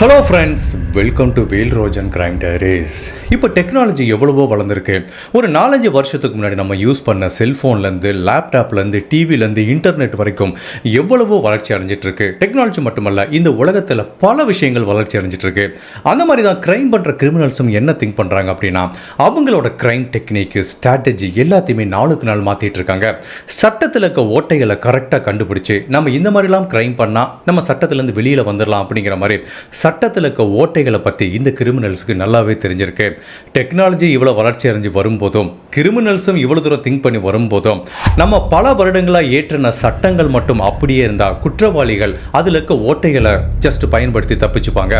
Hello friends welcome to Vel Rojan crime diaries இப்போ technology எவ்வளவோ வளர்ந்துருக்கு. ஒரு நாலஞ்சு வருஷத்துக்கு முன்னாடி நம்ம யூஸ் பண்ண செல்ஃபோன்லேருந்து லேப்டாப்லேருந்து டிவிலேருந்து இன்டர்நெட் வரைக்கும் எவ்வளவோ வளர்ச்சி அடைஞ்சிட்டு இருக்கு டெக்னாலஜி மட்டுமல்ல இந்த உலகத்தில் பல விஷயங்கள் வளர்ச்சி அடைஞ்சிட்டு இருக்கு அந்த மாதிரி தான் கிரைம் பண்ணுற கிரிமினல்ஸும் என்ன திங்க் பண்ணுறாங்க அப்படின்னா அவங்களோட கிரைம் டெக்னிக்கு ஸ்ட்ராட்டஜி எல்லாத்தையுமே நாளுக்கு நாள் மாற்றிட்டு இருக்காங்க. சட்டத்தில் இருக்க ஓட்டைகளை கரெக்டாக கண்டுபிடிச்சி நம்ம இந்த மாதிரிலாம் கிரைம் பண்ணால் நம்ம சட்டத்திலேருந்து வெளியில் வந்துடலாம் அப்படிங்கிற மாதிரி சட்டத்தில் இருக்க ஓட்டைகளை பற்றி இந்த கிரிமினல்ஸுக்கு நல்லாவே தெரிஞ்சிருக்கு. டெக்னாலஜி இவ்வளோ வளர்ச்சி அடைஞ்சு வரும்போதும் கிரிமினல்ஸும் இவ்வளோ தூரம் திங்க் பண்ணி வரும்போதும் நம்ம பல வருடங்களாக ஏற்றின சட்டங்கள் மட்டும் அப்படியே இருந்தால் குற்றவாளிகள் அதில் இருக்க ஓட்டைகளை ஜஸ்ட் பயன்படுத்தி தப்பிச்சுப்பாங்க.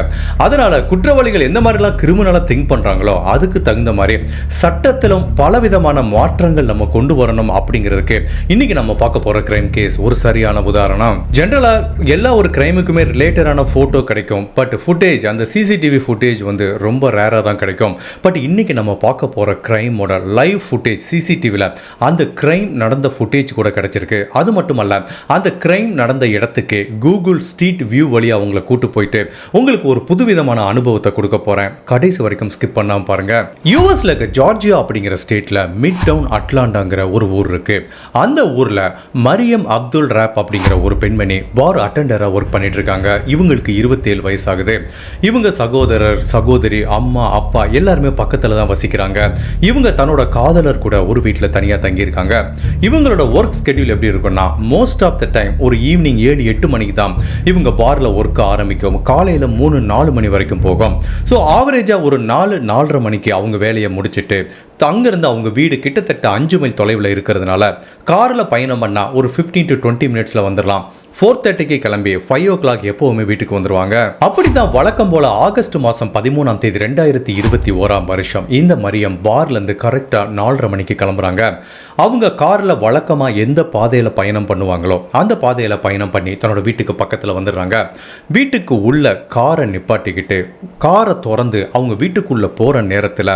அதனால் குற்றவாளிகள் எந்த மாதிரிலாம் கிரிமினலாக திங்க் பண்ணுறாங்களோ அதுக்கு தகுந்த மாதிரி சட்டத்திலும் பலவிதமான மாற்றங்கள் நம்ம கொண்டு வரணும் அப்படிங்கிறதுக்கு இன்னைக்கு நம்ம பார்க்க போகிற கிரைம் கேஸ் ஒரு சரியான உதாரணம். ஜென்ரலாக எல்லா ஒரு கிரைமுக்குமே ரிலேட்டடான ஃபோட்டோ கிடைக்கும். பட் ஃபுட்டேஜ் அந்த சிசிடிவி ஃபுட்டேஜ் வந்து ரொம்ப ரேராக தான் கிடைக்கும். பட் இன்னைக்கு நம்ம பார்க்க போகிற கிரைமோட லைவ் ஃபுட்டேஜ் சிசிடிவியில் அந்த கிரைம் நடந்த ஃபுட்டேஜ் கூட கிடைச்சிருக்கு. அது மட்டுமல்ல அந்த கிரைம் நடந்த இடத்துக்கு கூகுள் ஸ்ட்ரீட் வியூ வழியாக அவங்கள கூட்டு போயிட்டு உங்களுக்கு ஒரு புதுவிதமான அனுபவத்தை கொடுக்க போகிறேன் கடைசி வரைக்கும் ஸ்கிப் பண்ணாமல் பாருங்க. யூஎஸ்ல இருக்க ஜார்ஜியா அப்படிங்கிற ஸ்டேட்டில் மிட் டவுன் அட்லாண்டாங்கிற ஒரு ஊர் இருக்கு. அந்த ஊரில் மரியம் அப்துல் ரேப் அப்படிங்கிற ஒரு பெண்மணி பார் அட்டண்டராக ஒர்க் பண்ணிட்டு இருக்காங்க. இவங்களுக்கு இருபத்தேழு வயசாகுது. இவங்க சகோதரர் சகோதரி அம்மா அப்பா எல்லாருமே பக்கத்தில் தான் வசிக்கிறாங்க. இவங்க தன்னோட காதலர் கூட ஒரு வீட்டில் தனியாக தங்கியிருக்காங்க. இவங்களோட ஒர்க் ஸ்கெடியூல் எப்படி இருக்கும்னா மோஸ்ட் ஆஃப் த டைம் ஒரு ஈவினிங் ஏழு எட்டு மணிக்கு தான் இவங்க பாரில் ஒர்க் ஆரம்பிக்கும். காலையில் மூணு நாலு மணி வரைக்கும் போகும். ஸோ ஆவரேஜாக ஒரு நாலு நாலரை மணிக்கு அவங்க வேலையை முடிச்சிட்டு அங்கேருந்து அவங்க வீடு கிட்டத்தட்ட அஞ்சு மைல் தொலைவில் இருக்கிறதுனால காரில் பயணம் பண்ணால் ஒரு ஃபிஃப்டீன் டு டுவெண்ட்டி மினிட்ஸில் வந்துடலாம் ஃபோர் தேர்ட்டிக்கு கிளம்பி ஃபைவ் ஓ கிளாக் எப்போவுமே வீட்டுக்கு வந்துருவாங்க. அப்படி தான் வழக்கம் போல ஆகஸ்ட் மாதம் பதிமூணாம் தேதி ரெண்டாயிரத்தி இருபத்தி ஓராம் வருஷம் இந்த மரியம் பார்லேருந்து கரெக்டாக நாலரை மணிக்கு கிளம்புறாங்க. அவங்க காரில் வழக்கமாக எந்த பாதையில் பயணம் பண்ணுவாங்களோ அந்த பாதையில் பயணம் பண்ணி தன்னோட வீட்டுக்கு பக்கத்தில் வந்துடுறாங்க. வீட்டுக்கு உள்ள காரை நிப்பாட்டிக்கிட்டு காரை திறந்து அவங்க வீட்டுக்குள்ளே போகிற நேரத்தில்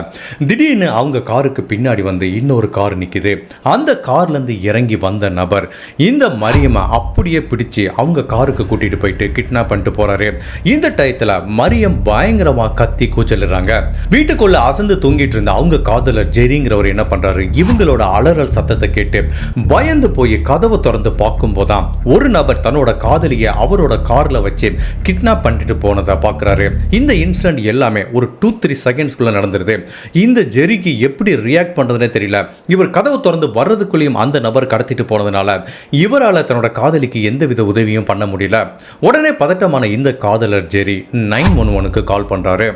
திடீர்னு அவங்க காருக்கு பின்னாடி வந்து இன்னொரு கார் நிற்கிது அந்த கார்லேருந்து இறங்கி வந்த நபர் இந்த மரியமை அப்படியே பிடிச்சி அவங்க காருக்கு கூட்டிட்டு போயிட்டு கிட்னாப் பண்ணிட்டு போறாரு. இந்த டயத்தில் மரியம் பயங்கரமாக கத்தி கூச்சலிடுறாங்க. வீட்டுக்குள்ள அசந்து தூங்கிட்டு இருந்த அவங்க காதலர் ஜெரிங்கிறவர் என்ன பண்றாரு? இவங்களோட அலறல் சத்தத்தை கேட்டு பயந்து போய் கதவை திறந்து பார்க்கும் போதான் ஒரு நபர் தன்னோட காதலியை அவரோட கார்ல வச்சு கிட்னாப் பண்ணிட்டு போனதை பார்க்குறாரு. இந்த இன்சிடென்ட் எல்லாமே ஒரு டூ த்ரீ செகண்ட்ஸ்குள்ள நடந்துருது. இந்த ஜெரிக்கு எப்படி எப்படி ரியாக்ட் பண்ணுறதுனே தெரியல. இவர் கதவை திறந்து வர்றதுக்குள்ளேயும் அந்த நபர் கடத்திட்டு போனதுனால இவரால் தன்னோட காதலிக்கு எந்தவித உதவியும் பண்ண முடியல. உடனே பதட்டமான இந்த காதலர் ஜெரி நைன் ஒன் ஒனுக்கு கால் பண்ணுறாரு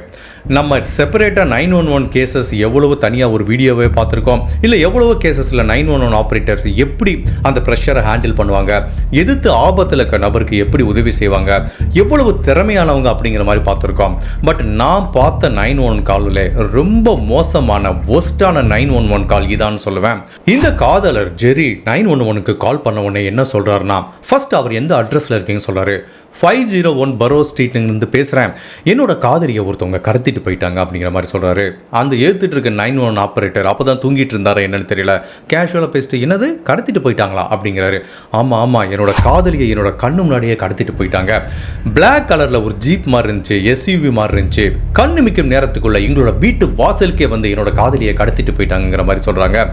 நம்ம செப்பரேட்டாக நைன் ஒன் ஒன் கேசஸ் எவ்வளவு தனியாக ஒரு வீடியோவே பார்த்துருக்கோம். இல்லை எவ்வளவோ கேசஸில் நைன் ஒன் ஒன் ஆப்ரேட்டர்ஸ் எப்படி அந்த ப்ரெஷரை ஹேண்டில் பண்ணுவாங்க? எதிர்த்து ஆபத்தில் இருக்க நபருக்கு எப்படி உதவி செய்வாங்க? எவ்வளவு திறமையானவங்க அப்படிங்கிற மாதிரி பார்த்துருக்கோம். பட் நான் பார்த்த நைன் ஒன் காலில் ரொம்ப மோசமான ஒஸ்ட் ஃபர்ஸ்டான நைன் ஒன் ஒன் கால் இதான்னு சொல்லுவேன். இந்த காதலர் ஜெரி நைன் ஒன் ஒனுக்கு கால் பண்ண உடனே என்ன சொல்கிறாருன்னா ஃபர்ஸ்ட் அவர் எந்த அட்ரஸில் இருக்கீங்கன்னு சொல்கிறாரு ஃபைவ் oh ஜீரோ ஒன் பரோ ஸ்ட்ரீட்லேருந்து பேசுகிறேன் என்னோட காதலியை ஒருத்தவங்க கடத்திட்டு போயிட்டாங்க அப்படிங்கிற மாதிரி சொல்கிறாரு அந்த ஏற்றுட்டு இருக்க நைன் ஒன் ஆப்ரேட்டர் அப்போ தான் தூங்கிட்டு இருந்தாரா என்னன்னு தெரியல. கேஷுவலாக பேசிட்டு என்னது? கடத்திட்டு போயிட்டாங்களா? அப்படிங்கிறாரு. ஆமாம் ஆமாம் என்னோட காதலியை என்னோட கண்ணு முன்னாடியே கடத்திட்டு போயிட்டாங்க. பிளாக் கலரில் ஒரு ஜீப் மாதிரி இருந்துச்சு எஸ்யூவி மாதிரி இருந்துச்சு. கண்ணு மிக்கும் நேரத்துக்குள்ள எங்களோட வீட்டு வாசலுக்கே வந்து என்னோட காதலியை கடத்திட்டு போயிட்டாங்கிற மாதிரி சொல்கிறாங்க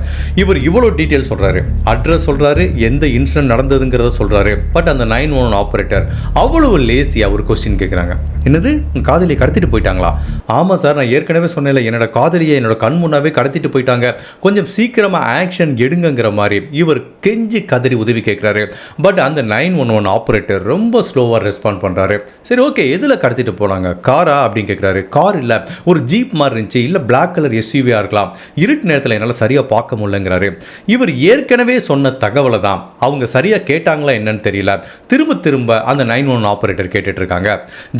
இவர் இவ்வளோ டீட்டெயில் சொல்கிறாரு அட்ரஸ் சொல்கிறாரு எந்த இன்சிடென்ட் நடந்ததுங்கிறத சொல்கிறாரு பட் அந்த நைன் ஒன் ஆப்ரேட்டர் அவ்வளவு லேசியாக ஒரு கொஸ்டின் கேட்குறாங்க என்னது? காதலியை கடத்திட்டு போயிட்டாங்களா? ஆமாம் சார் நான் ஏற்கனவே சொன்னேன்ல என்னோட காதலியை என்னோட கண் முன்னாவே கடத்திட்டு போயிட்டாங்க. கொஞ்சம் சீக்கிரமாக ஆக்ஷன் எடுங்கங்கிற மாதிரி இவர் கெஞ்சி கதறி உதவி கேட்குறாரு பட் அந்த நைன் ஒன் ஒன் ஆப்ரேட்டர் ரொம்ப ஸ்லோவாக ரெஸ்பாண்ட் பண்ணுறாரு சரி ஓகே எதில் கடத்திட்டு போனாங்க? காரா அப்படின்னு கேட்குறாரு கார் இல்லை ஒரு ஜீப் மாதிரி இருந்துச்சு. இல்லை பிளாக் கலர் எஸ்யூவியாக இருக்கலாம். இருட்டு நேரத்தில் என்னால் சரியாக பார்க்க முடியலங்கிறாரு. இவர் ஏற்கனவே சொன்ன தகவலை தான். அவங்க சரியாக கேட்டாங்களா என்னன்னு தெரியல. திரும்ப திரும்ப அந்த நைன் ஒன் ஆப்ரேட்டர் கேட்டுட்டு இருக்காங்க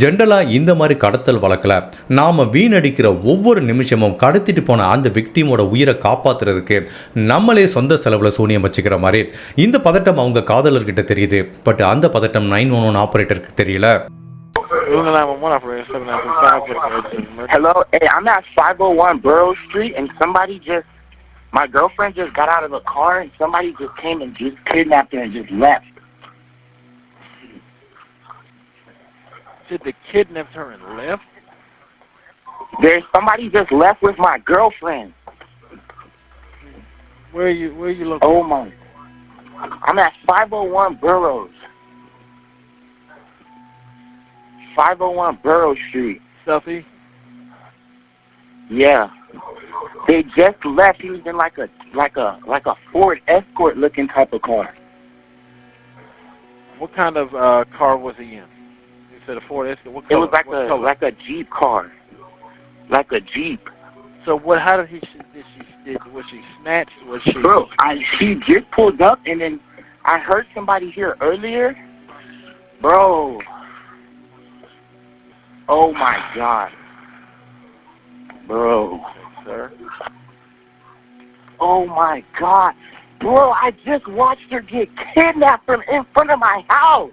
ஜென்ரலாக இந்த மாதிரி கடத்தல் வழக்கில் நாம் வீணடிக்கிற ஒவ்வொரு நிமிஷமும் கடத்திட்டு போன அந்த விக்டிமோட உயிரை காப்பாத்துறதுக்கு நம்மளே சொந்த செலவில் சூனியம் வச்சுக்கிற மாதிரி. இந்த பதட்டம் அவங்க காதலர்கிட்ட தெரியுது. பட் அந்த பதட்டம் நைன் ஒன் ஒன் ஆப்ரேட்டருக்கு தெரியல. Hello, hey, I'm at 501 Burrow Street, and somebody just, my girlfriend just got out of the car, and somebody just came and just kidnapped her and just left. Did they kidnapped her and left. There's somebody just left with my girlfriend. Where are you? Where are you located? Oh my. I'm at 501 Burroughs. 501 Burroughs Street. Southeast. Yeah. They just left. He was in like a like a like a Ford Escort looking type of car. What kind of uh, car was he in? You said a Ford Escort. What It was like what a color? like a Jeep car. Like a Jeep. So what? How did he? Did she? Did, was she snatched? Was she? Bro, I she just pulled up and then I heard somebody here earlier. Bro. Oh my god. Bro. sir. Oh my god. Bro, I just watched her get kidnapped from in front of my house.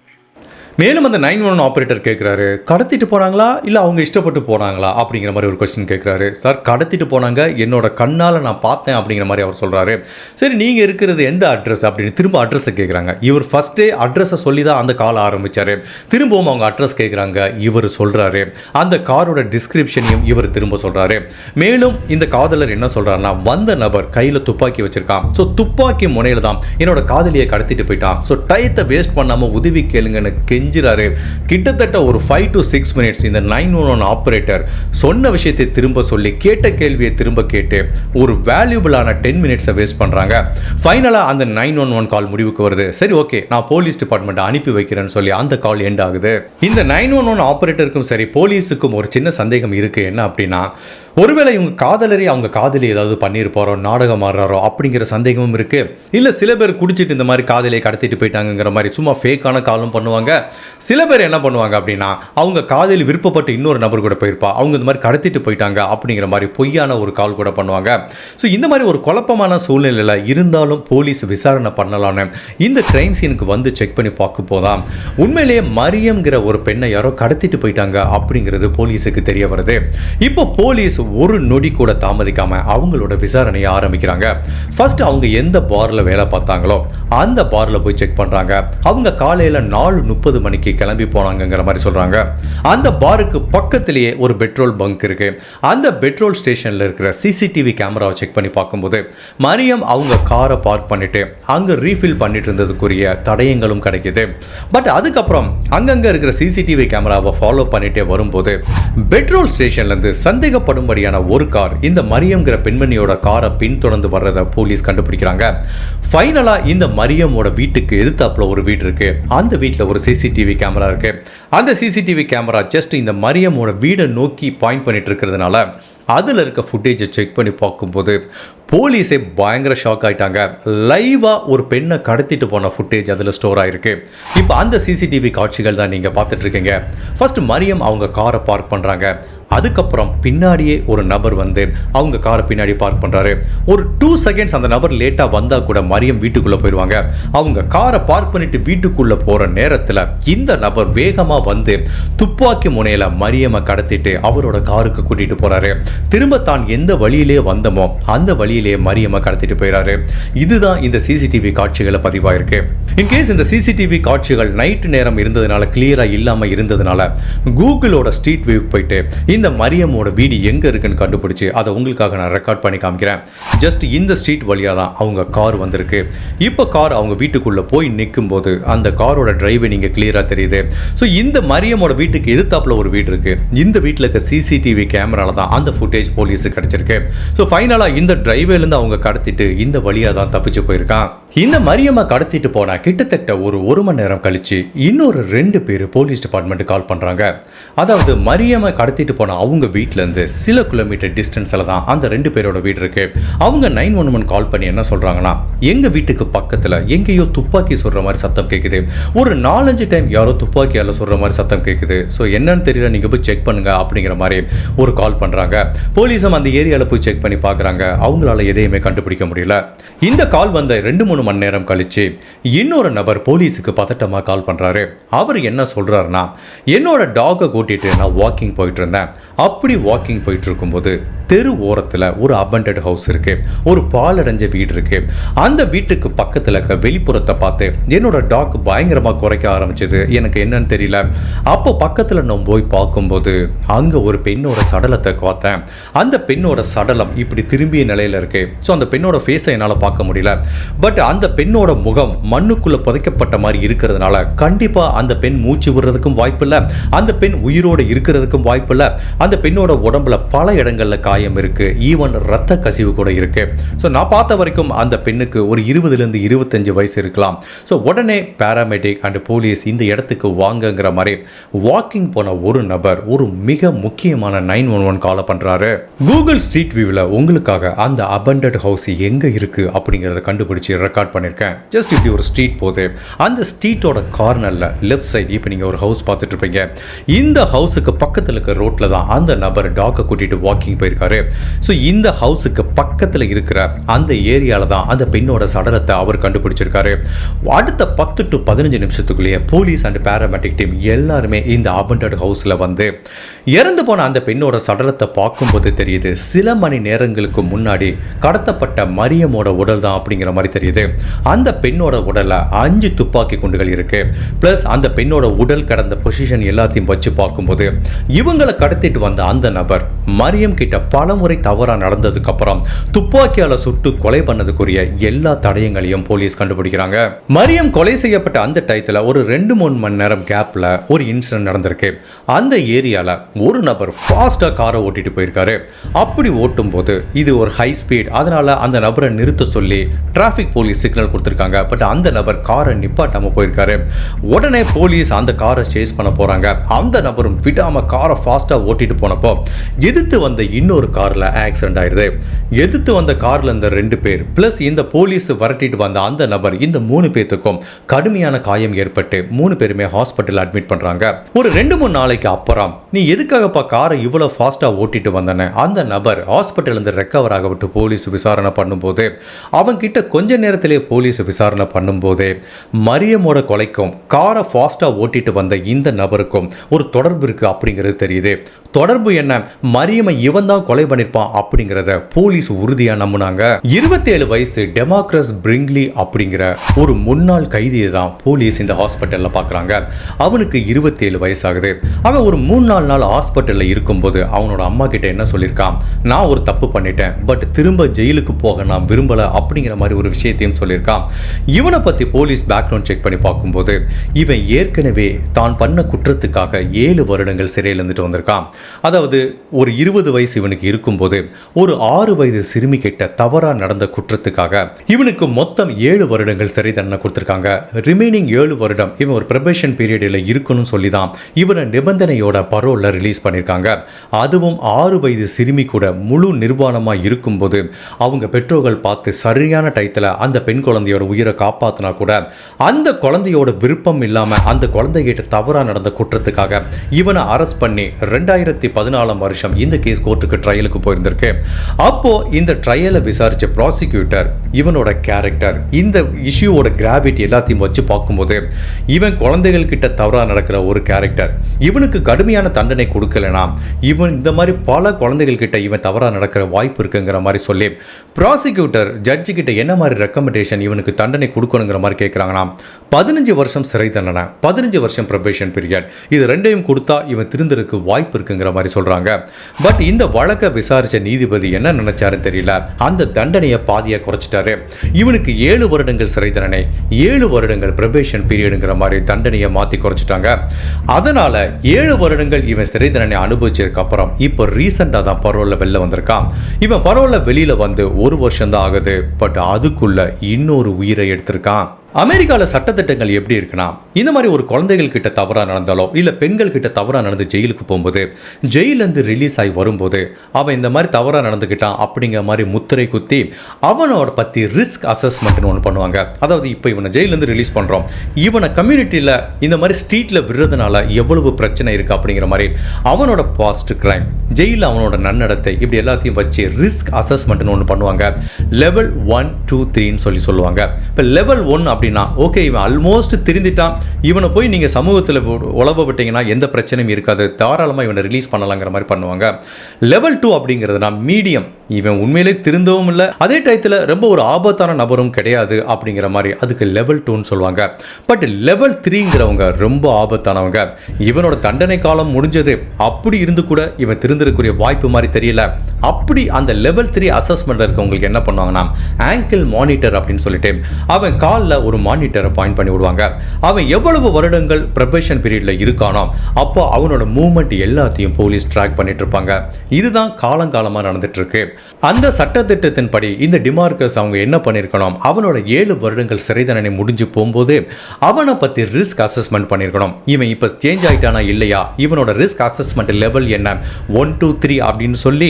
மேலும் அந்த nine one operator கேட்குறாரு கடத்திட்டு போனாங்களா இல்லை அவங்க இஷ்டப்பட்டு போனாங்களா? அப்படிங்கிற மாதிரி ஒரு கொஸ்டின் கேட்குறாரு சார் கடத்திட்டு போனாங்க. என்னோட கண்ணால் நான் பார்த்தேன் அப்படிங்கிற மாதிரி அவர் சொல்கிறாரு சரி நீங்கள் இருக்கிறது எந்த அட்ரஸ் அப்படின்னு திரும்ப அட்ரஸை கேட்குறாங்க இவர் ஃபஸ்ட்டே அட்ரஸை சொல்லி தான் அந்த கால் ஆரம்பித்தார் திரும்பவும் அவங்க அட்ரஸ் கேட்குறாங்க இவர் சொல்கிறாரு அந்த காரோட டிஸ்கிரிப்ஷனையும் இவர் திரும்ப சொல்கிறாரு மேலும் இந்த காதலர் என்ன சொல்கிறாருன்னா வந்த நபர் கையில் துப்பாக்கி வச்சிருக்கான். ஸோ துப்பாக்கி முனையில் தான் என்னோட காதலியை கடத்திட்டு போயிட்டான். ஸோ டயத்தை வேஸ்ட் பண்ணாமல் உதவி கேளுங்கன்னு கெஞ்சி கெஞ்சுறாரு கிட்டத்தட்ட ஒரு ஃபைவ் டு சிக்ஸ் மினிட்ஸ் இந்த நைன் ஒன் ஒன் ஆப்ரேட்டர் சொன்ன விஷயத்தை திரும்ப சொல்லி கேட்ட கேள்வியை திரும்ப கேட்டு ஒரு வேல்யூபிளான டென் மினிட்ஸை வேஸ்ட் பண்ணுறாங்க ஃபைனலாக அந்த நைன் ஒன் ஒன் கால் முடிவுக்கு வருது. சரி ஓகே நான் போலீஸ் டிபார்ட்மெண்ட் அனுப்பி வைக்கிறேன்னு சொல்லி அந்த கால் எண்ட் ஆகுது. இந்த நைன் ஒன் ஒன் ஆப்ரேட்டருக்கும் சரி போலீஸுக்கும் ஒரு சின்ன சந்தேகம் இருக்குது என்ன அப்படின்னா ஒருவேளை இவங்க காதலரை அவங்க காதலி ஏதாவது பண்ணியிருப்பாரோ நாடகம் ஆடுறாரோ அப்படிங்கிற சந்தேகமும் இருக்குது இல்லை சில பேர் குடிச்சிட்டு இந்த மாதிரி காதலியை கடத்திட்டு போயிட்டாங்கங்கிற மாதிரி சும்மா ஃபேக்கான காலும் பண்ணுவாங்க. சில பேர் என்ன பண்ணுவாங்க அப்படின்னா அவங்க காதலி விருப்பப்பட்டு இன்னொரு நபர் கூட போயிருப்பா அவங்க இந்த மாதிரி கடத்திட்டு போயிட்டாங்க அப்படிங்கிற மாதிரி பொய்யான ஒரு கால் கூட பண்ணுவாங்க. ஸோ இந்த மாதிரி ஒரு குழப்பமான சூழ்நிலையில் இருந்தாலும் போலீஸ் விசாரணை பண்ணலான்னு இந்த கிரைம் சீனுக்கு வந்து செக் பண்ணி பார்க்க போதான் உண்மையிலேயே மரியம்ங்கிற ஒரு பெண்ணை யாரோ கடத்திட்டு போயிட்டாங்க அப்படிங்கிறது போலீஸுக்கு தெரிய வருது. இப்போ போலீஸ் ஒரு நொடி கூட தாமதிக்காம அவங்களோட விசாரணையை ஆரம்பிக்கிறாங்க. ஃபர்ஸ்ட் அவங்க எந்த பார்ல வேலை பார்த்தாங்களோ அந்த பார்ல போய் செக் பண்றாங்க. அவங்க காலையில நாலு முப்பது மணிக்கு கிளம்பி போனாங்கங்கிற மாதிரி சொல்றாங்க. அந்த பாருக்கு பக்கத்திலேயே ஒரு பெட்ரோல் பங்க் இருக்கு. அந்த பெட்ரோல் ஸ்டேஷனில் இருக்கிற சிசிடிவி கேமராவை செக் பண்ணி பார்க்கும்போது மரியம் அவங்க காரை பார்க் பண்ணிட்டு அங்க ரீஃபில் பண்ணிட்டு இருந்ததுக்குரிய தடயங்களும் கிடைக்குது. பட் அதுக்கப்புறம் அங்கங்கே இருக்கிற சிசிடிவி கேமராவை ஃபாலோ பண்ணிட்டே வரும்போது பெட்ரோல் ஸ்டேஷன்ல இருந்து சந்தேகப்படும்படியான ஒரு கார் இந்த மரியம்ங்கிற பெண்மணியோட காரை பின்தொடர்ந்து வர்றதை போலீஸ் கண்டுபிடிக்கிறாங்க. ஃபைனலாக இந்த மரியமோட வீட்டுக்கு எதிர்த்தாப்புல ஒரு வீடு இருக்கு. அந்த வீட்டில் ஒரு சிசிடிவி கேமரா இருக்கு. அந்த சிசிடிவி கேமரா ஜஸ்ட் இந்த மரியமோட வீடை நோக்கி பாயிண்ட் பண்ணிட்டு இருக்கிறதுனால அதில் இருக்க ஃபுட்டேஜை செக் பண்ணி பார்க்கும்போது போலீஸே பயங்கர ஷாக் ஆகிட்டாங்க லைவாக ஒரு பெண்ணை கடத்திட்டு போன ஃபுட்டேஜ் அதில் ஸ்டோர் ஆகிருக்கு இப்போ அந்த சிசிடிவி காட்சிகள் தான் நீங்கள் பார்த்துட்ருக்கீங்க ஃபஸ்ட்டு மரியம் அவங்க காரை பார்க் பண்ணுறாங்க அதுக்கப்புறம் பின்னாடியே ஒரு நபர் வந்து அவங்க காரை பின்னாடி பார்க் பண்ணுறாரு ஒரு டூ செகண்ட்ஸ் அந்த நபர் லேட்டாக வந்தால் கூட மரியம் வீட்டுக்குள்ளே போயிடுவாங்க. அவங்க காரை பார்க் பண்ணிட்டு வீட்டுக்குள்ளே போகிற நேரத்தில் இந்த நபர் வேகமாக வந்து துப்பாக்கி முனையில் மரியமை கடத்திட்டு அவரோட காருக்கு கூட்டிகிட்டு போகிறாரு திரும்ப தான் எந்த வழியிலே வந்தமோ அந்த வழியிலே மரியம்மா கடத்திட்டு போயிறாரு. இதுதான் இந்த சிசிடிவி காட்சிகளை பதிவாயிருக்கு. இன்கேஸ் இந்த சிசிடிவி காட்சிகள் நைட் நேரம் இருந்ததுனால கிளியராக இல்லாமல் இருந்ததுனால கூகுளோட ஸ்ட்ரீட் வியூக்கு போயிட்டு இந்த மரியமோட வீடு எங்கே இருக்குன்னு கண்டுபிடிச்சு அதை உங்களுக்காக நான் ரெக்கார்ட் பண்ணி காமிக்கிறேன். ஜஸ்ட் இந்த ஸ்ட்ரீட் வழியாக தான் அவங்க கார் வந்திருக்கு. இப்போ கார் அவங்க வீட்டுக்குள்ளே போய் நிற்கும் போது அந்த காரோட டிரைவை நீங்கள் கிளியராக தெரியுது. ஸோ இந்த மரியமோட வீட்டுக்கு எதிர்த்தாப்புல ஒரு வீடு இருக்கு. இந்த வீட்டில் இருக்க சிசிடிவி கேமரால தான் அந்த ஃபுட்டேஜ் போலீஸுக்கு கிடைச்சிருக்கு. ஸோ ஃபைனலாக இந்த டிரைவேலேருந்து அவங்க கடத்திட்டு இந்த வழியாக தான் தப்பிச்சு போயிருக்கான். இந்த மரியம்மா கடத்திட்டு போனால் கிட்டத்தட்ட ஒரு ஒரு மணி நேரம் கழிச்சு இன்னொரு ரெண்டு பேர் போலீஸ் டிபார்ட்மெண்ட்டு கால் பண்ணுறாங்க அதாவது மரியம்மை கடத்திட்டு போன அவங்க வீட்டிலேருந்து சில கிலோமீட்டர் டிஸ்டன்ஸில் தான் அந்த ரெண்டு பேரோட வீடு இருக்குது அவங்க நைன் ஒன் ஒன் கால் பண்ணி என்ன சொல்கிறாங்கன்னா எங்கள் வீட்டுக்கு பக்கத்தில் எங்கேயோ துப்பாக்கி சொல்கிற மாதிரி சத்தம் கேட்குது ஒரு நாலஞ்சு டைம் யாரோ துப்பாக்கியால் சொல்கிற மாதிரி சத்தம் கேட்குது ஸோ என்னன்னு தெரியல நீங்கள் போய் செக் பண்ணுங்கள் அப்படிங்கிற மாதிரி ஒரு கால் பண்ணுறாங்க போலீஸும் அந்த ஏரியாவில் போய் செக் பண்ணி பார்க்குறாங்க. அவங்களால எதையுமே கண்டுபிடிக்க முடியல. இந்த கால் வந்த ரெண்டு மூணு மணி நேரம் கழிச்சு இன்னொரு நபர் போலீஸுக்கு பதட்டமாக கால் பண்ணுறாரு அவர் என்ன சொல்கிறாருன்னா என்னோட டாகை கூட்டிட்டு நான் வாக்கிங் போயிட்டு இருந்தேன். அப்படி வாக்கிங் போயிட்டு இருக்கும்போது தெரு ஓரத்தில் ஒரு அபண்டட் ஹவுஸ் இருக்கு. ஒரு பாலடைஞ்ச வீடு இருக்கு. அந்த வீட்டுக்கு பக்கத்தில் இருக்க வெளிப்புறத்தை பார்த்து என்னோட டாக் பயங்கரமாக குறைக்க ஆரம்பிச்சது. எனக்கு என்னன்னு தெரியல. அப்போ பக்கத்தில் நான் போய் பார்க்கும்போது அங்கே ஒரு பெண்ணோட சடலத்தை பார்த்தேன். அந்த பெண்ணோட சடலம் இப்படி திரும்பிய நிலையில் இருக்கு. ஸோ அந்த பெண்ணோட ஃபேஸை என்னால் பார்க்க முடியல. பட் அந்த பெண்ணோட முகம் மண்ணுக்குள்ளே புதைக்கப்பட்ட மாதிரி இருக்கிறதுனால கண்டிப்பாக அந்த பெண் மூச்சு விடுறதுக்கும் வாய்ப்பில்லை அந்த பெண் உயிரோடு இருக்கிறதுக்கும் வாய்ப்பில்லை அந்த பெண்ணோட உடம்புல பல இடங்களில் காயம் இருக்கு. E ஈவன் ரத்த கசிவு கூட இருக்கு. ஸோ நான் பார்த்த வரைக்கும் அந்த பெண்ணுக்கு ஒரு இருபதுலேருந்து இருபத்தஞ்சு வயசு இருக்கலாம். ஸோ உடனே பேராமெடிக் அண்ட் போலீஸ் இந்த இடத்துக்கு வாங்கங்கிற மாதிரி வாக்கிங் போன ஒரு நபர் ஒரு மிக முக்கியமான நைன் ஒன் ஒன் காலை பண்ணுறாரு கூகுள் ஸ்ட்ரீட் வியூவில் உங்களுக்காக அந்த அபண்டட் ஹவுஸ் எங்கே இருக்கு அப்படிங்கிறத கண்டுபிடிச்சு ரெக்கார்ட் பண்ணியிருக்கேன் ஜஸ்ட் இப்படி ஒரு ஸ்ட்ரீட் போகுது. அந்த ஸ்ட்ரீட்டோட கார்னரில் லெஃப்ட் சைடு இப்போ நீங்கள் ஒரு ஹவுஸ் பார்த்துட்டு இருப்பீங்க. இந்த ஹவுஸுக்கு பக்கத்தில் இருக்க ரோட்டில் தான் அந்த நபர் டாக்கை கூட்டிட்டு வாக்கிங் போயிருக்காரு. ஸோ இந்த ஹவுஸுக்கு பக்கத்தில் இருக்கிற அந்த ஏரியாவில் தான் அந்த பெண்ணோட சடலத்தை அவர் கண்டுபிடிச்சிருக்காரு. அடுத்த பத்து டு பதினஞ்சு நிமிஷத்துக்குள்ளேயே போலீஸ் அண்ட் பேராமெட்டிக் டீம் எல்லாருமே இந்த அபண்டட் ஹவுஸில் வந்து இறந்து போன அந்த பெண்ணோட சடலத்தை பார்க்கும்போது தெரியுது சில மணி நேரங்களுக்கு முன்னாடி கடத்தப்பட்ட மரியமோட உடல் தான் அப்படிங்கிற மாதிரி தெரியுது. அந்த பெண்ணோட உடலில் அஞ்சு துப்பாக்கி குண்டுகள் இருக்கு. ப்ளஸ் அந்த பெண்ணோட உடல் கடந்த பொசிஷன் எல்லாத்தையும் வச்சு பார்க்கும்போது இவங்களை கடத்திட்டு வந்த அந்த நபர் மரியம் கிட்ட பலமுறை தவறாக தவறா நடந்ததுக்கு அப்புறம் துப்பாக்கியால சுட்டு கொலை பண்ணதுக்குரிய எல்லா தடயங்களையும் போலீஸ் கண்டுபிடிக்கிறாங்க. மரியம் கொலை செய்யப்பட்ட அந்த டயத்தில் ஒரு ரெண்டு மூணு மணி நேரம் கேப்ல ஒரு இன்சிடென்ட் நடந்திருக்கு. அந்த ஏரியால ஒரு நபர் ஃபாஸ்டா காரை ஓட்டிட்டு போயிருக்காரு. அப்படி ஓட்டும் போது இது ஒரு ஹை ஸ்பீட் அதனால அந்த நபரை நிறுத்த சொல்லி டிராஃபிக் போலீஸ் சிக்னல் கொடுத்துருக்காங்க. பட் அந்த நபர் காரை நிப்பாட்டாம போயிருக்காரு. உடனே போலீஸ் அந்த காரை சேஸ் பண்ண போறாங்க. அந்த நபரும் விடாம காரை ஃபாஸ்டா ஓட்டிட்டு போனப்போ எதிர்த்து வந்த இன்னொரு கார்ல ஆக்சிடென்ட் ஆயிருது எதிர்த்து வந்த கார்ல இருந்த ரெண்டு பேர் பிளஸ் இந்த போலீஸ் வரட்டிட்டு வந்த அந்த நபர் இந்த மூணு பேர்த்துக்கும் கடுமையான காயம் ஏற்பட்டு மூணு பேருமே ஹாஸ்பிட்டல் அட்மிட் பண்றாங்க. ஒரு ரெண்டு மூணு நாளைக்கு அப்புறம் நீ எதுக்காகப்பா காரை இவ்வளவு ஃபாஸ்டா ஓட்டிட்டு வந்தன? அந்த நபர் ஹாஸ்பிட்டலேருந்து ரெக்கவர் ஆகவிட்டு போலீஸ் விசாரணை பண்ணும்போது அவங்கிட்ட கொஞ்ச நேரத்திலே போலீஸ் விசாரணை பண்ணும்போது மரியமோட கொலைக்கும் காரை ஃபாஸ்டா ஓட்டிட்டு வந்த இந்த நபருக்கும் ஒரு தொடர்பு இருக்கு அப்படிங்கிறது தெரியுது. தொடர்பு என்ன? மரியமை இவன் தான் கொலை பண்ணிருப்பான் அப்படிங்கிறத போலீஸ் உறுதியா நம்புனாங்க. இருபத்தேழு வயசு டெமோக்ரஸ் பிரிங்லி அப்படிங்கிற ஒரு முன்னாள் கைதியை தான் போலீஸ் இந்த ஹாஸ்பிட்டலில் பார்க்குறாங்க அவனுக்கு இருபத்தேழு வயசாகுது. அவன் ஒரு மூணு நாலு நாள் ஹாஸ்பிட்டலில் இருக்கும்போது அவனோட அம்மா கிட்ட என்ன சொல்லியிருக்கான்? நான் ஒரு தப்பு பண்ணிட்டேன் பட் திரும்ப ஜெயிலுக்கு போக நான் விரும்பலை அப்படிங்கிற மாதிரி ஒரு விஷயத்தையும் சொல்லியிருக்கான். இவனை பற்றி போலீஸ் பேக்ரவுண்ட் செக் பண்ணி பார்க்கும்போது இவன் ஏற்கனவே தான் பண்ண குற்றத்துக்காக ஏழு வருடங்கள் சிறையில் இருந்துட்டு வந்திருக்கான். அதாவது ஒரு இருபது வயசு இவனுக்கு இருக்கும்போது ஒரு ஆறு வயது சிறுமி கிட்ட தவறா நடந்த குற்றத்துக்காக இவனுக்கு மொத்தம் ஏழு வருடங்கள் சிறை தண்டனை கொடுத்துருக்காங்க. ரிமைனிங் ஏழு வருடம் இவன் ஒரு ப்ரொபேஷன் பீரியடில் இருக்கணும்னு சொல்லி தான் இவனை நிபந்தனையோட பரோலில் ரிலீஸ் பண்ணியிருக்காங்க அதுவும் ஆறு வயது சிறுமி கூட முழு நிர்வாணமாக இருக்கும்போது அவங்க பெற்றோர்கள் பார்த்து சரியான டயத்தில் அந்த பெண் குழந்தையோட உயிரை காப்பாற்றினா கூட அந்த குழந்தையோட விருப்பம் இல்லாமல் அந்த குழந்தைகிட்ட தவறாக நடந்த குற்றத்துக்காக இவனை அரெஸ்ட் பண்ணி ரெண்டாயிரம் ரெண்டாயிரத்தி பதினாலாம் வருஷம் இந்த கேஸ் கோர்ட்டுக்கு ட்ரையலுக்கு போயிருந்திருக்கு. அப்போ இந்த ட்ரையலை விசாரிச்ச ப்ராசிக்யூட்டர் இவனோட கேரக்டர் இந்த இஷ்யூவோட கிராவிட்டி எல்லாத்தையும் வச்சு பார்க்கும்போது இவன் குழந்தைகள் கிட்ட தவறாக நடக்கிற ஒரு கேரக்டர் இவனுக்கு கடுமையான தண்டனை கொடுக்கலனா இவன் இந்த மாதிரி பல குழந்தைகள் கிட்ட இவன் தவறாக நடக்கிற வாய்ப்பு இருக்குங்கிற மாதிரி சொல்லி ப்ராசிக்யூட்டர் ஜட்ஜு கிட்ட என்ன மாதிரி ரெக்கமெண்டேஷன் இவனுக்கு தண்டனை கொடுக்கணுங்கிற மாதிரி கேட்குறாங்கன்னா பதினஞ்சு வருஷம் சிறை தண்டனை பதினஞ்சு வருஷம் ப்ரொபேஷன் பீரியட் இது ரெண்டையும் கொடுத்தா இவன் திருந்தருக்கு வாய்ப்பு இருக்குங்கிற மாதிரி சொல்கிறாங்க பட் இந்த வழக்கை விசாரித்த நீதிபதி என்ன நினைச்சாருன்னு தெரியல. அந்த தண்டனையை பாதியாக குறைச்சிட்டாரு. இவனுக்கு ஏழு வருடங்கள் சிறை தண்டனை ஏழு வருடங்கள் ப்ரொபேஷன் பீரியடுங்கிற மாதிரி தண்டனையை மாற்றி குறைச்சிட்டாங்க. அதனால ஏழு வருடங்கள் இவன் சிறை தண்டனை அனுபவிச்சதுக்கு அப்புறம் இப்போ ரீசெண்டாக தான் பரோலில் வெளில வந்திருக்கான். இவன் பரோலில் வெளியில் வந்து ஒரு வருஷம் தான் ஆகுது. பட் அதுக்குள்ள இன்னொரு உயிரை எடுத்திருக்கான். அமெரிக்காவில் சட்டத்திட்டங்கள் எப்படி இருக்குன்னா இந்த மாதிரி ஒரு குழந்தைகள் கிட்ட தவறாக நடந்தாலோ இல்லை பெண்கள் கிட்ட தவறாக நடந்து ஜெயிலுக்கு போகும்போது ஜெயிலேருந்து ரிலீஸ் ஆகி வரும்போது அவன் இந்த மாதிரி தவறாக நடந்துக்கிட்டான் அப்படிங்கிற மாதிரி முத்திரை குத்தி அவனோட பற்றி ரிஸ்க் அசஸ்மெண்ட்னு ஒன்று பண்ணுவாங்க. அதாவது இப்போ இவனை ஜெயிலேருந்து ரிலீஸ் பண்ணுறோம் இவனை கம்யூனிட்டியில் இந்த மாதிரி ஸ்ட்ரீட்டில் விடுறதுனால எவ்வளவு பிரச்சனை இருக்குது அப்படிங்கிற மாதிரி அவனோட பாஸ்ட் கிரைம் ஜெயிலில் அவனோட நன்னடத்தை இப்படி எல்லாத்தையும் வச்சு ரிஸ்க் அசஸ்மெண்ட்னு ஒன்று பண்ணுவாங்க. லெவல் ஒன் டூ த்ரீன்னு சொல்லி சொல்லுவாங்க. இப்போ லெவல் ஒன் அப்படின்னா ஓகே இவன் ஆல்மோஸ்ட் திருந்திட்டான். இவனை போய் நீங்கள் சமூகத்தில் உழவ விட்டீங்கன்னா எந்த பிரச்சனையும் இருக்காது. தாராளமாக இவனை ரிலீஸ் பண்ணலாங்கிற மாதிரி பண்ணுவாங்க. லெவல் டூ அப்படிங்கிறதுனா மீடியம் இவன் உண்மையிலே திருந்தவும் இல்லை. அதே டயத்தில் ரொம்ப ஒரு ஆபத்தான நபரும் கிடையாது அப்படிங்கிற மாதிரி அதுக்கு லெவல் டூன்னு சொல்லுவாங்க. பட் லெவல் த்ரீங்கிறவங்க ரொம்ப ஆபத்தானவங்க. இவனோட தண்டனை காலம் முடிஞ்சது. அப்படி இருந்து கூட இவன் திருந்திருக்கூடிய வாய்ப்பு மாதிரி தெரியல. அப்படி அந்த லெவல் த்ரீ அசஸ்மெண்ட் இருக்கவங்களுக்கு என்ன பண்ணுவாங்கன்னா ஆங்கிள் மானிட்டர் அப்படின்னு சொல்லிட்டு அவன் காலில் ஒரு மானிட்டரை பாயிண்ட் பண்ணி விடுவாங்க. அவன் எவ்வளவு வருடங்கள் ப்ரொபேஷன் பீரியட்ல இருக்கானோ அப்போ அவனோட மூவ்மெண்ட் எல்லாத்தையும் போலீஸ் ட்ராக் பண்ணிட்டு இருப்பாங்க இதுதான் காலங்காலமாக நடந்துட்டு இருக்கு அந்த சட்டத்திட்டத்தின்படி இந்த டிமார்க்கஸ் அவங்க என்ன பண்ணியிருக்கணும் அவனோட ஏழு வருடங்கள் சிறை தண்டனை முடிஞ்சு போகும்போது அவனை பற்றி ரிஸ்க் அசஸ்மெண்ட் பண்ணியிருக்கணும் இவன் இப்போ சேஞ்ச் ஆயிட்டானா இல்லையா? இவனோட ரிஸ்க் அசஸ்மெண்ட் லெவல் என்ன? ஒன் டூ த்ரீ அப்படின்னு சொல்லி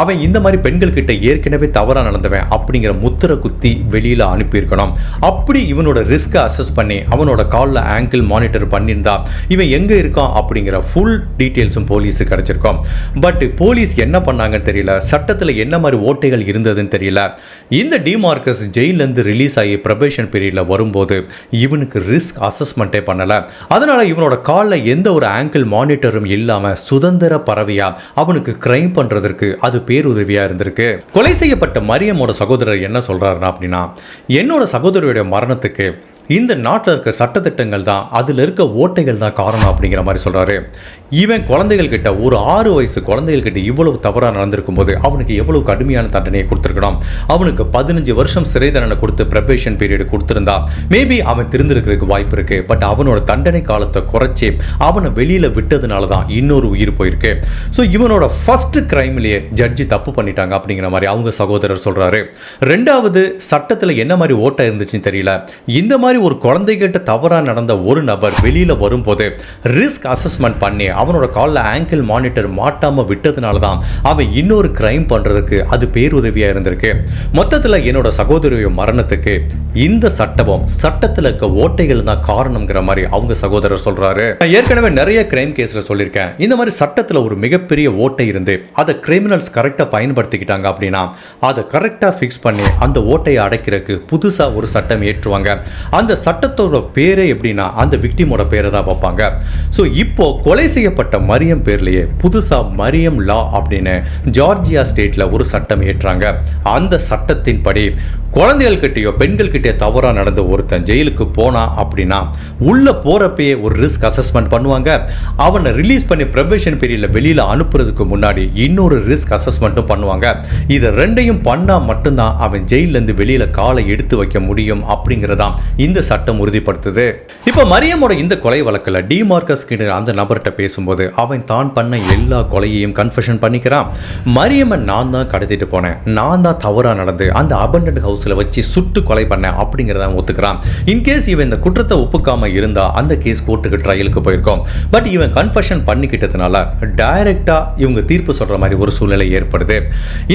அவன் இந்த மாதிரி பெண்கள் கிட்ட ஏற்கனவே தவறாக நடந்தவன் அப்படிங்கிற முத்திரை குத்தி வெளியில் அனுப்பியிருக்கணும். அப்படி இவனோட ரிஸ்க்கை அசஸ் பண்ணி அவனோட காலில் ஆங்கிள் மானிட்டர் பண்ணியிருந்தா இவன் எங்கே இருக்கான் அப்படிங்கிற ஃபுல் டீட்டெயில்ஸும் போலீஸுக்கு கிடச்சிருக்கோம். பட் போலீஸ் என்ன பண்ணாங்கன்னு தெரியல. சட்டத்தில் என்ன மாதிரி ஓட்டைகள் இருந்ததுன்னு தெரியல. இந்த டிமார்க்கஸ் ஜெயிலேருந்து ரிலீஸ் ஆகி ப்ரொபேஷன் பீரியடில் வரும்போது இவனுக்கு ரிஸ்க் அசஸ்மெண்ட்டே பண்ணலை. அதனால் இவனோட காலில் எந்த ஒரு ஆங்கிள் மானிட்டரும் இல்லாமல் சுதந்திர பறவையாக அவனுக்கு கிரைம் பண்ணுறதற்கு அது பேருதவியாக இருந்திருக்கு. கொலை செய்யப்பட்ட மரியமோட சகோதரர் என்ன சொல்கிறாருன்னா அப்படின்னா என்னோட சகோதரியுடைய மரணத்துக்கு que இந்த நாட்டில் இருக்க சட்டத்திட்டங்கள் தான் அதில் இருக்க ஓட்டைகள் தான் காரணம் அப்படிங்கிற மாதிரி சொல்கிறாரு இவன் குழந்தைகள் கிட்ட ஒரு ஆறு வயசு குழந்தைகள் கிட்ட இவ்வளவு தவறாக நடந்திருக்கும் போது அவனுக்கு எவ்வளவு கடுமையான தண்டனையை கொடுத்துருக்கணும்? அவனுக்கு பதினஞ்சு வருஷம் சிறை தண்டனை கொடுத்து ப்ரெப்பரேஷன் பீரியட் கொடுத்துருந்தா மேபி அவன் திருந்திருக்கிறதுக்கு வாய்ப்பு இருக்கு. பட் அவனோட தண்டனை காலத்தை குறைச்சி அவனை வெளியில் விட்டதுனால தான் இன்னொரு உயிர் போயிருக்கு. ஸோ இவனோட ஃபஸ்ட்டு கிரைம்லேயே ஜட்ஜி தப்பு பண்ணிட்டாங்க அப்படிங்கிற மாதிரி அவங்க சகோதரர் சொல்கிறாரு ரெண்டாவது சட்டத்தில் என்ன மாதிரி ஓட்டை இருந்துச்சுன்னு தெரியல. இந்த மாதிரி ஒரு குழந்தைகிட்ட தவறாக நடந்த ஒரு நபர் வெளியில் வரும்போது ரிஸ்க் அசஸ்மெண்ட் பண்ணி அவனோட காலில் ஆங்கிள் மானிட்டர் மாட்டாமல் விட்டதுனால தான் அவன் இன்னொரு கிரைம் பண்ணுறதுக்கு அது பேருதவியாக இருந்திருக்கு. மொத்தத்தில் என்னோட சகோதரிய மரணத்துக்கு இந்த சட்டமும் சட்டத்தில் இருக்க ஓட்டைகள் தான் காரணம்ங்கிற மாதிரி அவங்க சகோதரர் சொல்கிறாரு நான் ஏற்கனவே நிறைய கிரைம் கேஸில் சொல்லியிருக்கேன். இந்த மாதிரி சட்டத்தில் ஒரு மிகப்பெரிய ஓட்டை இருந்து அதை கிரிமினல்ஸ் கரெக்டாக பயன்படுத்திக்கிட்டாங்க அப்படின்னா அதை கரெக்டாக ஃபிக்ஸ் பண்ணி அந்த ஓட்டையை அடைக்கிறதுக்கு புதுசாக ஒரு சட்டம் ஏற்றுவாங்க. அந்த அந்த சட்டத்தோட பேரே எப்படின்னா அந்த விக்டிமோட பேரை தான் வைப்பாங்க. ஸோ இப்போ கொலை செய்யப்பட்ட மரியம் பேர்லேயே புதுசாக மரியம் லா அப்படின்னு ஜார்ஜியா ஸ்டேட்டில் ஒரு சட்டம் ஏற்றாங்க. அந்த சட்டத்தின்படி குழந்தைகள் கிட்டேயோ பெண்கள் கிட்டேயோ தவறாக நடந்த ஒருத்தன் ஜெயிலுக்கு போனா அப்படின்னா உள்ள போறப்பயே ஒரு ரிஸ்க் அசஸ்மெண்ட் பண்ணுவாங்க. அவனை ரிலீஸ் பண்ணி ப்ரொபேஷன் பீரியடில் வெளியில் அனுப்புறதுக்கு முன்னாடி இன்னொரு ரிஸ்க் அசஸ்மெண்ட்டும் பண்ணுவாங்க. இதை ரெண்டையும் பண்ணால் மட்டும்தான் அவன் ஜெயிலேருந்து வெளியில் காலை எடுத்து வைக்க முடியும் அப்படிங்கிறதான் இந்த சட்டம் உறுதிப்படுத்துது. இப்போ மரியமோட இந்த கொலை வழக்கில் டிமார்க்கஸ் கிட்ட அந்த நபர்கிட்ட பேசும்போது அவன் தான் பண்ண எல்லா கொலையையும் கன்ஃபெஷன் பண்ணிக்கிறான். மரியம்மன் நான் தான் கடத்திட்டு போனேன். நான் தான் தவறாக நடந்து அந்த அபண்டன்ட் ஹவுஸில் வச்சு சுட்டு கொலை பண்ணேன் அப்படிங்கிறத ஒத்துக்கிறான். இன்கேஸ் இவன் இந்த குற்றத்தை ஒப்புக்காமல் இருந்தால் அந்த கேஸ் கோர்ட்டுக்கு ட்ரையலுக்கு போயிருக்கோம். பட் இவன் கன்ஃபெஷன் பண்ணிக்கிட்டதுனால டைரக்டா இவங்க தீர்ப்பு சொல்கிற மாதிரி ஒரு சூழ்நிலை ஏற்படுது.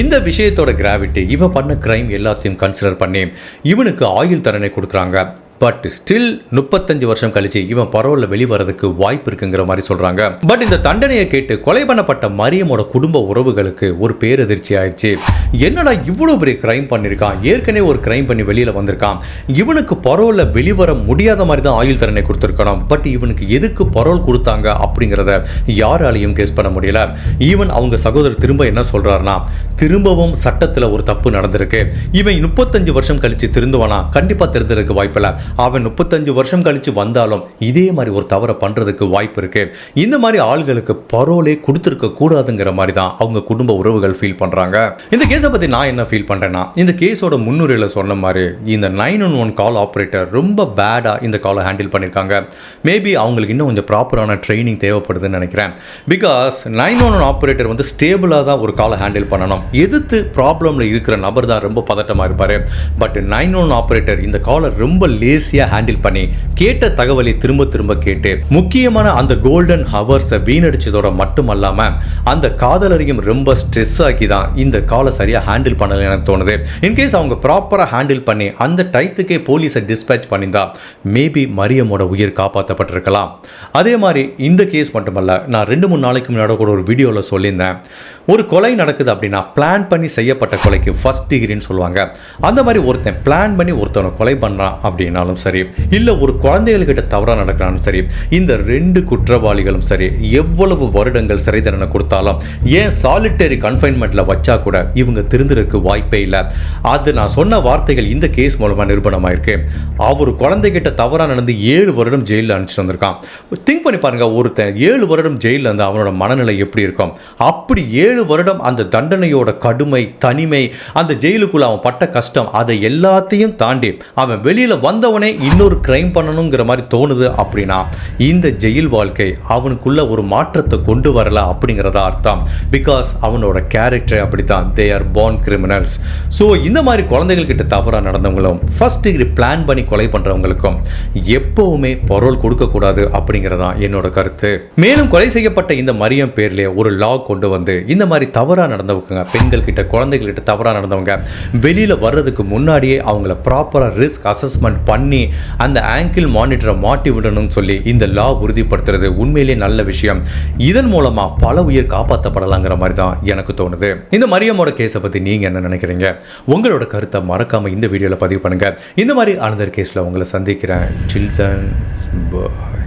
இந்த விஷயத்தோட கிராவிட்டி இவன் பண்ண கிரைம் எல்லாத்தையும் கன்சிடர் பண்ணி இவனுக்கு ஆயுள் தண்டனை கொடுக்குறாங்க. பட் ஸ்டில் முப்பத்தஞ்சு வருஷம் கழிச்சு இவன் பரவலில் வெளிவரதுக்கு வாய்ப்பு இருக்குங்கிற மாதிரி சொல்றாங்க. பட் இந்த தண்டனையை கேட்டு கொலை பண்ணப்பட்ட மரியமோட குடும்ப உறவுகளுக்கு ஒரு பேரதிர்ச்சி ஆயிடுச்சு. என்னடா இவ்வளோ பெரிய கிரைம் பண்ணியிருக்கான் ஏற்கனவே ஒரு கிரைம் பண்ணி வெளியில் வந்திருக்கான். இவனுக்கு பரோலில் வெளிவர முடியாத மாதிரி தான் ஆயுள் தண்டனை கொடுத்துருக்கணும். பட் இவனுக்கு எதுக்கு பரோல் கொடுத்தாங்க அப்படிங்கிறத யாராலையும் கெஸ் பண்ண முடியல. ஈவன் அவங்க சகோதரர் திரும்ப என்ன சொல்றாருன்னா திரும்பவும் சட்டத்தில் ஒரு தப்பு நடந்திருக்கு. இவன் முப்பத்தஞ்சு வருஷம் கழிச்சு திருந்துவானா? கண்டிப்பாக திருந்தறதுக்கு வாய்ப்பில்லை. அவன் முப்பத்தஞ்சு வருஷம் கழித்து வந்தாலும் இதே மாதிரி ஒரு தவறை பண்ணுறதுக்கு வாய்ப்பு இருக்குது இந்த மாதிரி ஆள்களுக்கு பரோலே கொடுத்துருக்க கூடாதுங்கிற மாதிரி தான் அவங்க குடும்ப உறவுகள் ஃபீல் பண்ணுறாங்க இந்த கேஸை பற்றி நான் என்ன ஃபீல் பண்ணுறேன்னா இந்த கேஸோட முன்னுரையில் சொன்ன மாதிரி இந்த nine one one call operator ரொம்ப பேடாக இந்த காலை ஹேண்டில் பண்ணியிருக்காங்க மேபி அவங்களுக்கு இன்னும் கொஞ்சம் ப்ராப்பரான ட்ரைனிங் தேவைப்படுதுன்னு நினைக்கிறேன். Because nine one one operator வந்து ஸ்டேபிளாக தான் ஒரு காலை ஹேண்டில் பண்ணணும். எதிர்த்து ப்ராப்ளமில் இருக்கிற நபர் தான் ரொம்ப பதட்டமாக இருப்பார். பட் நைன் ஒன் ஆப்ரேட்டர் இந்த காலை ரொம்ப ஈஸியாக ஹேண்டில் பண்ணி கேட்ட தகவலை திரும்ப திரும்ப கேட்டு முக்கியமான அந்த கோல்டன் ஹவர்ஸை வீணடிச்சதோட மட்டும் அல்லாமல் அந்த காதலரையும் ரொம்ப ஸ்ட்ரெஸ் ஆக்கி தான் இந்த காலை சரியாக ஹேண்டில் பண்ணல எனக்கு தோணுது. இன்கேஸ் அவங்க ப்ராப்பராக ஹேண்டில் பண்ணி அந்த டயத்துக்கே போலீஸை டிஸ்பேச் பண்ணியிருந்தா மேபி மரியமோட உயிர் காப்பாற்றப்பட்டிருக்கலாம் அதே மாதிரி இந்த கேஸ் மட்டுமல்ல நான் ரெண்டு மூணு நாளைக்கு முன்னாடி கூட ஒரு வீடியோவில் சொல்லியிருந்தேன். ஒரு கொலை நடக்குது அப்படின்னா பிளான் பண்ணி செய்யப்பட்ட கொலைக்கு ஃபர்ஸ்ட் டிகிரின்னு சொல்லுவாங்க. அந்த மாதிரி ஒருத்தன் பிளான் பண்ணி ஒருத்தனை கொலை பண்ணுறான் அப்படின்னா நடக்கிறானாலும் சரி இல்லை ஒரு குழந்தைகள்கிட்ட தவறாக நடக்கிறாலும் சரி இந்த ரெண்டு குற்றவாளிகளும் சரி எவ்வளவு வருடங்கள் சிறை தண்டனை கொடுத்தாலும் ஏன் சாலிட்டரி கன்ஃபைன்மெண்ட்டில் வச்சா கூட இவங்க திருந்திருக்கு வாய்ப்பே இல்லை. அது நான் சொன்ன வார்த்தைகள் இந்த கேஸ் மூலமாக நிரூபணமாயிருக்கு. அவர் குழந்தைகிட்ட தவறாக நடந்து ஏழு வருடம் ஜெயிலில் அனுப்பிச்சு வந்திருக்கான். திங்க் பண்ணி பாருங்க ஒருத்தன் ஏழு வருடம் ஜெயிலில் இருந்து அவனோட மனநிலை எப்படி இருக்கும்? அப்படி ஏழு வருடம் அந்த தண்டனையோட கடுமை தனிமை அந்த ஜெயிலுக்குள்ள அவன் பட்ட கஷ்டம் அதை எல்லாத்தையும் தாண்டி அவன் வெளியில் வந்தவன் இன்னொரு கிரைம் பண்ணணுங்கிற மாதிரி தோணுது அப்படின்னா இந்த ஜெயில் வாழ்க்கை அவனுக்குள்ள ஒரு மாற்றத்தை கொண்டு வரல அப்படிங்கிறதா அர்த்தம். பிகாஸ் அவனோட கேரக்டர் அப்படித்தான். They are born criminals so இந்த மாதிரி குழந்தைகள் கிட்ட தவறாக நடந்தவங்களும் ஃபர்ஸ்ட் டிகிரி பிளான் பண்ணி கொலை பண்ணுறவங்களுக்கும் எப்பவுமே பரோல் கொடுக்கக்கூடாது அப்படிங்கிறதான் என்னோட கருத்து. மேலும் கொலை செய்யப்பட்ட இந்த மரியம் பேர்லேயே ஒரு லா கொண்டு வந்து இந்த மாதிரி தவறாக நடந்தவங்க பெண்கள் கிட்ட குழந்தைகள் கிட்ட தவறாக நடந்தவங்க வெளியில் வர்றதுக்கு முன்னாடியே அவங்கள ப்ராப்பராக ரிஸ்க் அசஸ்மெண்ட் பண்ணி அந்த ஆங்கிள் மானிட்டரை மாட்டி விடணும்னு சொல்லி இந்த லா உறுதிப்படுத்துறது உண்மையிலேயே நல்ல விஷயம். இதன் மூலமாக பல உயிர் காப்பாற்றப்படலாங்கிற மாதிரி தான் எனக்கு தோணுது. இந்த மரியமோட கேஸை பற்றி நீங்கள் என்ன நினைக்கிறீங்க? உங்களோட கருத்தை மறக்காமல் இந்த வீடியோவில் பதிவு பண்ணுங்கள் இந்த மாதிரி அனதர் கேஸில் உங்களை சந்திக்கிறேன். சில்தன் பாய்